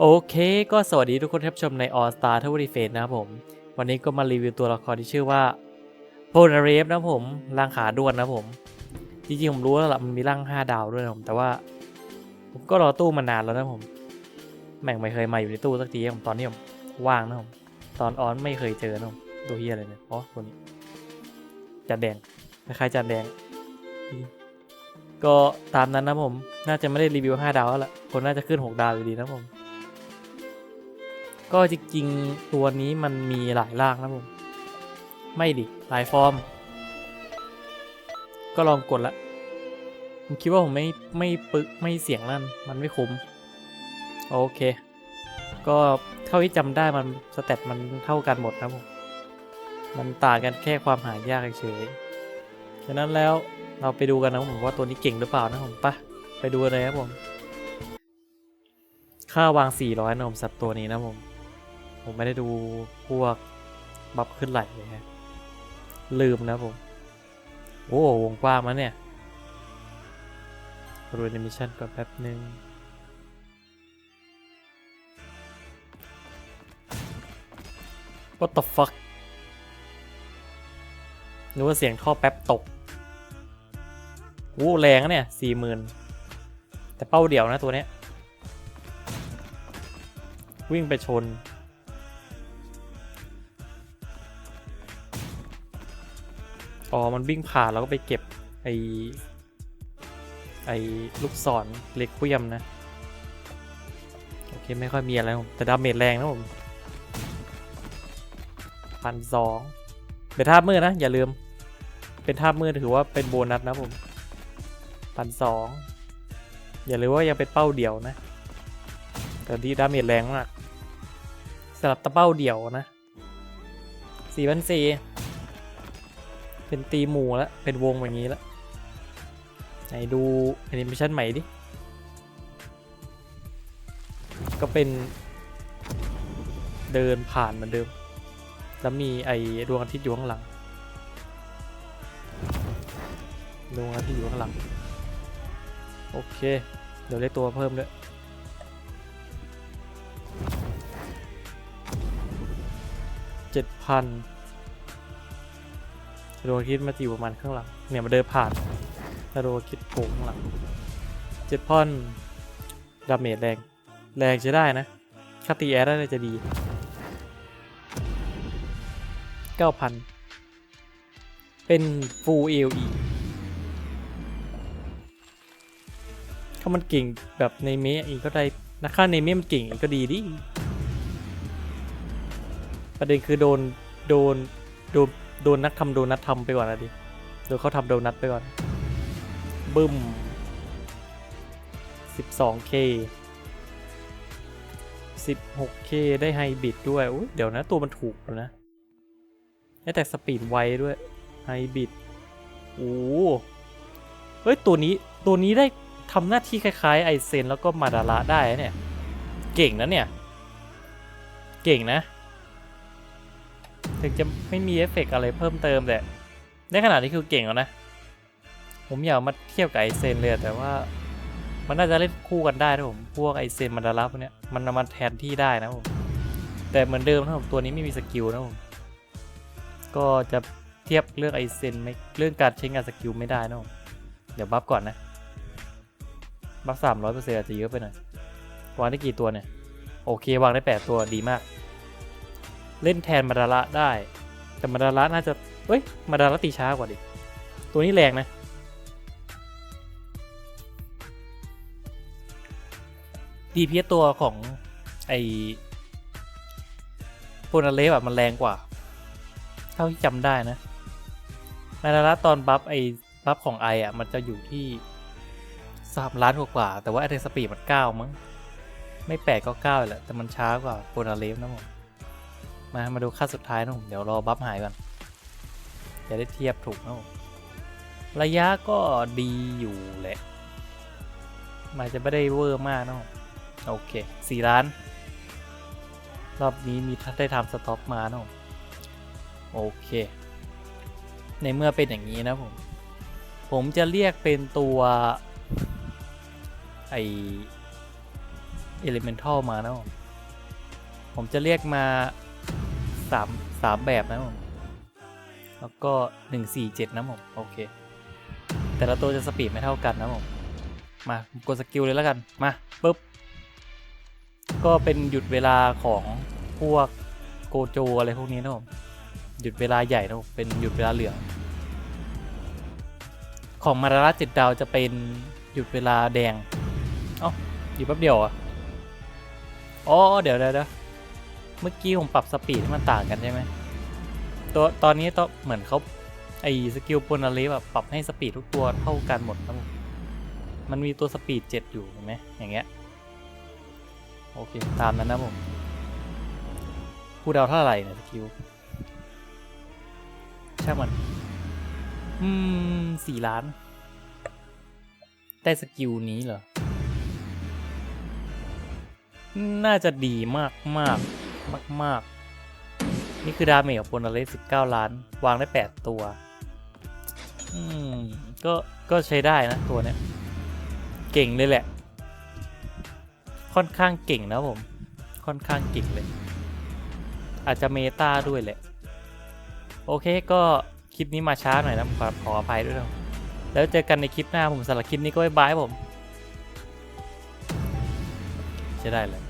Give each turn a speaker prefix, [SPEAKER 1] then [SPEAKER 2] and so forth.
[SPEAKER 1] โอเคก็สวัสดีทุกคนที่รับชมใน All Star t o w e r Defense นะครับผม วันนี้ก็มารีวิวตัวละครที่ชื่อว่าโพนาเรฟนะผมร่างขาด้วนนะผม จริงๆ ผมรู้แล้วล่ะมันมีร่าง 5 ดาวด้วยนะผม แต่ว่า ผมก็รอตู้มานานแล้วนะผม แม่งไม่เคยมาอยู่ในตู้สักทีผมตอนนี้ผมว่างนะผม ตอนออนไม่เคยเจอนะผมตัวเฮียอะไรเนี่ยอ๋อตัวนี้จัดแดงคล้ายๆจัดแดง ก็ตามนั้นนะผม น่าจะไม่ได้รีวิว 5 ดาวแล้วล่ะคนน่าจะขึ้น 6 ดาวอยู่ดีนะผม ก็จริงๆตัวนี้มันมีหลายร่างนะผม ไม่ดิ หลายฟอร์ม ก็ลองกดละผมคิดว่าผมไม่ไม่ปึกไม่เสียงลั่น มันไม่คุ้ม โอเค ก็เท่าที่จำได้มันสเตตมันเท่ากันหมดนะผม มันต่างกันแค่ความหายากเฉยฉะนั้นแล้วเราไปดูกันนะผมว่าตัวนี้เก่งหรือเปล่านะผมปะไปดูเลยครับผม ค่าวาง 400นะผมสัตว์ตัวนี้นะผม ผมไม่ได้ดูพวกบัฟขึ้นไหลเลยฮะลืมนะผม โอ้วงกว้างมันเนี่ยรูนิมิชันก่อนแป๊บนึง What the fuck นึกว่าเสียงท่อแป๊บตกโอ้แรงนะเนี่ยสี่หมื่นแต่เป้าเดี่ยวนะตัวเนี้ย วิ่งไปชน อ๋อ มันวิ่งผ่านแล้วก็ไปเก็บ ไอไอลูกศรเล็กคุยมนะ โอเค ไม่ค่อยมีอะไรผมแต่ดาเมจแรงนะผมพันสองเป็นท่ามือนะ อย่าลืม เป็นท่ามือถือว่าเป็นโบนัสนะผมพันสองอย่าลืมว่ายังเป็นเป้าเดี่ยวนะ แต่ที่ดาเมจแรงมากสลับตะเป้าเดี่ยวนะสี่พันสี่ เป็นตีหมู่แล้วเป็นวงแบบนี้แล้วไหนดูแอนิเมชันใหม่ดิ ก็เป็นเดินผ่านเหมือนเดิม แล้วมีไอ้ดวงอาทิตย์อยู่ข้างหลัง ดวงอาทิตย์อยู่ข้างหลัง โอเค เดี๋ยวได้ตัวเพิ่มด้วยเจ็ดพัน โดคิดมาจะอยู่ประมาณข้างหลังเนี่ยมาเดินผ่านถ้าโดคิดโผล่ข้างหลังเจ็ดพันดาเมจแรงแรงใช้ได้นะคาตีแอร์ได้จะดีเก้าพันเป็น full AOE ถ้ามันเก่งแบบในเมะอีกก็ได้นะค่าในเมะมันเก่งอีกก็ดีดิประเด็นคือโดนโดนโดน โดนนักทำโดนัททำไปก่อนนะดิโดนเขาทำโดนัทไปก่อน บึ้ม 12k 16k ได้ไฮบิดด้วยอุ๊ยเดี๋ยวนะตัวมันถูกแล้วนะได้แต่สปีดไวด้วยไฮบิดโอ้เฮ้ยตัวนี้ตัวนี้ได้ทำหน้าที่คล้ายๆไอเซนแล้วก็มาดาระได้เนี่ย เก่งนะเนี่ย เก่งนะ ถึงจะไม่มีเอฟเฟกต์อะไรเพิ่มเติมแต่ในขนาดนี้คือเก่งแล้วนะ ผมอยากมาเทียบกับไอเซนเลยแต่ว่า มันน่าจะเล่นคู่กันได้นะผม พวกไอเซนมันดารับเนี้ยมันมาแทนที่ได้นะผมแต่เหมือนเดิมนะผมตัวนี้ไม่มีสกิลนะผมก็จะเทียบเรื่องไอเซนไม่เรื่องการใช้งานสกิลไม่ได้นะผมเดี๋ยวบัฟก่อนนะบัฟสามร้อยเปอร์เซ็นต์อาจจะเยอะไปหน่อยวางได้กี่ตัวเนี่ย โอเควางได้แปดตัวดีมาก เล่นแทนมาดาระได้ แต่มาดาระน่าจะเอ้ยมาดาระตีช้ากว่าดิตัวนี้แรงนะดีพีตัวของไอโพนาเลฟแบบมันแรงกว่า เท่าที่จำได้นะมาดาระตอนบัฟไอบัฟของไออะ มันจะอยู่ที่สามล้านกว่า แต่ว่าไอเทสปีดมันเก้ามั้งไม่แปดก็เก้าแหละแต่มันช้ากว่าโพนาเลฟนะผม มา มาดูค่าสุดท้ายนะผมเดี๋ยวรอบัฟหายก่อนจะได้เทียบถูกนะผมระยะก็ดีอยู่แหละมันจะไม่ได้เวอร์มากนะผมโอเคสี่ล้าน รอบนี้มีทัดได้ทำสต็อกมานะผมโอเค ในเมื่อเป็นอย่างนี้นะผม ผมจะเรียกเป็นตัวไอเอลิเมนทัลมานะผม ผมจะเรียกมา สามสามแบบนะผมแล้วก็หนึ่งสี่เจ็ดนะผมโอเค แต่ละตัวจะสปีดไม่เท่ากันนะผมมากดสกิลเลยแล้วกันมาปุ๊บก็เป็นหยุดเวลาของพวกโกโจอะไรพวกนี้นะผมหยุดเวลาใหญ่นะผมเป็นหยุดเวลาเหลืองของมาราระเจ็ดดาวจะเป็นหยุดเวลาแดง เอ้าอยู่แป๊บเดียวอะอ๋อเดี๋ยวเดี๋ยว เมื่อกี้ผมปรับสปีดให้มันต่างกันใช่ไหมตัวตอนนี้ต้องเหมือนเขาไอสกิลปนาลีแบบปรับให้สปีดทุกตัวเท่ากันหมดครับผมมันมีตัวสปีดเจ็ดอยู่เห็นไหมอย่างเงี้ยโอเค ตามนั้นนะผมคูดาวเท่าไหร่เนี่ยสกิลช่างมัน อืมสี่ล้าน ได้สกิลนี้เหรอ น่าจะดีมากมาก มากมาก ๆ นี่คือดาเมจของโปนาเลส19ล้าน วางได้8ตัว อืม ก็ ก็ใช้ได้นะ ตัวเนี้ย เก่งเลยแหละ ค่อนข้างเก่งนะผม ค่อนข้างเก่งเลย อาจจะเมตาด้วยแหละ โอเคก็คลิปนี้มาช้าหน่อยนะผมขอขออภัยด้วยนะแล้วเจอกันในคลิปหน้าผมสำหรับคลิปนี้ก็บ๊ายบายผมใช้ได้เลย